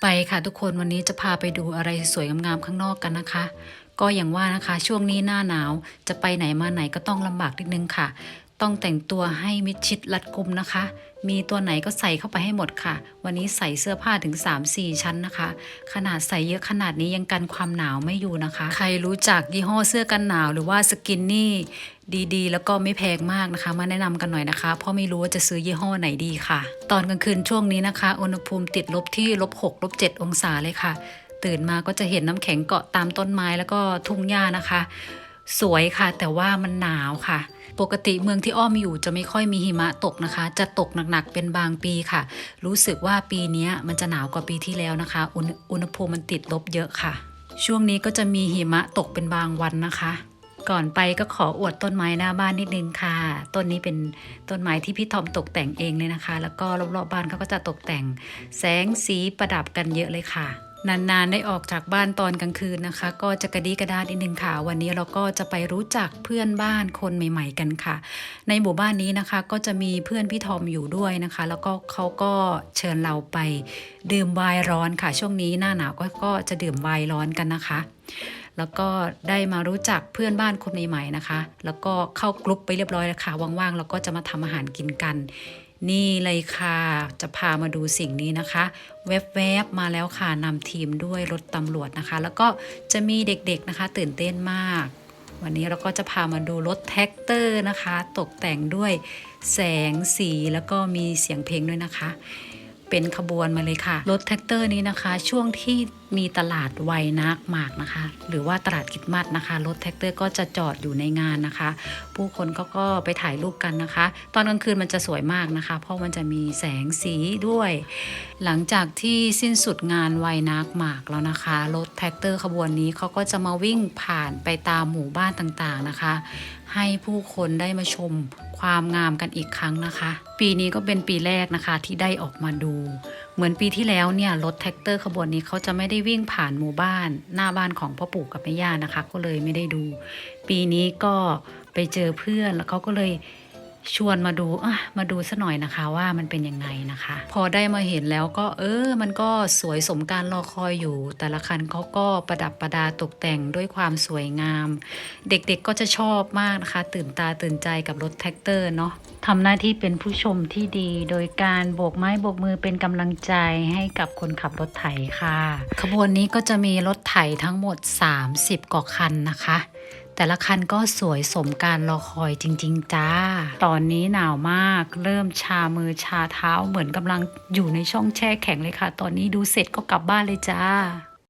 ไปค่ะทุกคนวันนี้จะพาไปดูอะไรสวยงามๆข้างนอกกันนะคะ ก็อย่างว่านะคะช่วงนี้หน้าหนาวจะไปไหนมาไหนก็ต้องลำบากนิดนึงค่ะ ต้องแต่งตัวให้มิดชิดรัดกุมนะคะ มีตัวไหนก็ใส่เข้าไปให้หมดค่ะ วันนี้ใส่เสื้อผ้าถึง 3-4 ชั้นนะคะ ขนาดใส่เยอะขนาดนี้ยังกันความหนาวไม่อยู่นะคะ ใครรู้จักยี่ห้อเสื้อกันหนาวหรือว่าสกินนี่ดีๆ แล้วก็ไม่แพงมากนะคะ มาแนะนำกันหน่อยนะคะ เพราะไม่รู้ว่าจะซื้อยี่ห้อไหนดีค่ะ ตอนกลางคืนช่วงนี้นะคะ อุณหภูมิติดลบที่ลบ6ลบ7องศาเลยค่ะ ตื่นมาก็จะเห็นน้ำแข็งเกาะตามต้นไม้แล้วก็ทุ่งหญ้านะคะ สวยค่ะ แต่ว่ามันหนาวค่ะ ปกติเมืองที่อ้อมอยู่จะไม่ค่อยมีหิมะตกนะคะ จะตกหนักๆเป็นบางปีค่ะ รู้สึกว่าปีนี้มันจะหนาวกว่าปีที่แล้วนะคะอุณอุณหภูมิมันติดลบเยอะค่ะ ช่วงนี้ก็จะมีหิมะตกเป็นบางวันนะคะ ก่อนไปก็ขออวดต้นไม้หน้าบ้านนิดนึงค่ะ ต้นนี้เป็นต้นไม้ที่พี่ทอมตกแต่งเองเลยนะคะ แล้วก็รอบๆบ้านเขาก็จะตกแต่งแสงสีประดับกันเยอะเลยค่ะ นานๆ ได้ออกจากบ้านตอนกลางคืนนะคะ ก็จะกระดีกระดานิดนึงค่ะ วันนี้เราก็จะไปรู้จักเพื่อนบ้านคนใหม่ ๆ กันค่ะ ในหมู่บ้านนี้นะคะก็จะมีเพื่อนพี่ทอมอยู่ด้วยนะคะ แล้วก็เขาก็เชิญเราไปดื่มไวน์ร้อนค่ะ ช่วงนี้หน้าหนาวก็ก็จะดื่มไวน์ร้อนกันนะคะ แล้วก็ได้มารู้จักเพื่อนบ้านคนใหม่ๆนะคะ แล้วก็เข้ากลุ่มไปเรียบร้อยแล้วค่ะว่างๆเราก็จะมาทำอาหารกินกัน นี่เลยค่ะ จะพามาดูสิ่งนี้นะคะ แวบๆมาแล้วค่ะนำทีมด้วยรถตำรวจนะคะ แล้วก็จะมีเด็กๆนะคะ ตื่นเต้นมาก วันนี้เราก็จะพามาดูรถแท็กเตอร์นะคะ ตกแต่งด้วยแสงสีแล้วก็มีเสียงเพลงด้วยนะคะ เป็นขบวนมาเลยค่ะ รถแท็กเตอร์นี้นะคะ ช่วงที่มีตลาดไวนักมากนะคะ หรือว่าตลาดกิดมัดนะคะ รถแท็กเตอร์ก็จะจอดอยู่ในงานนะคะ ผู้คนเขาก็ไปถ่ายรูปกันนะคะ ตอนกลางคืนมันจะสวยมากนะคะ เพราะมันจะมีแสงสีด้วย หลังจากที่สิ้นสุดงานไวนักหมากแล้วนะคะ รถแท็กเตอร์ขบวนนี้เขาก็จะมาวิ่งผ่านไปตามหมู่บ้านต่างๆนะคะ ให้ผู้คนได้มาชมความงามกันอีกครั้งนะคะ ปีนี้ก็เป็นปีแรกนะคะที่ได้ออกมาดู เหมือนปีที่แล้วเนี่ยรถแท็กเตอร์ขบวนนี้เขาจะไม่ได้วิ่งผ่านหมู่บ้าน หน้าบ้านของพ่อปู่กับแม่ย่านะคะ ก็เลยไม่ได้ดู ปีนี้ก็ไปเจอเพื่อนแล้วเขาก็เลย ชวนมาดูมาดูซะหน่อยนะคะว่ามันเป็นยังไงนะคะ พอได้มาเห็นแล้วก็เออ มันก็สวยสมการรอคอยอยู่ แต่ละคันเขาก็ประดับประดาตกแต่งด้วยความสวยงาม เด็กๆก็จะชอบมากนะคะ ตื่นตาตื่นใจกับรถแท็กเตอร์เนาะทำหน้าที่เป็นผู้ชมที่ดี โดยการโบกไม้โบกมือเป็นกำลังใจให้กับคนขับรถไถค่ะ ขบวนนี้ก็จะมีรถไถทั้งหมด 30กว่าคันนะคะ แต่ละคันก็สวยสมการรอคอยจริง ๆ จ้า ตอนนี้หนาวมาก เริ่มชามือชาเท้าเหมือนกำลังอยู่ในช่องแช่แข็งเลยค่ะ ตอนนี้ดูเสร็จก็กลับบ้านเลยจ้า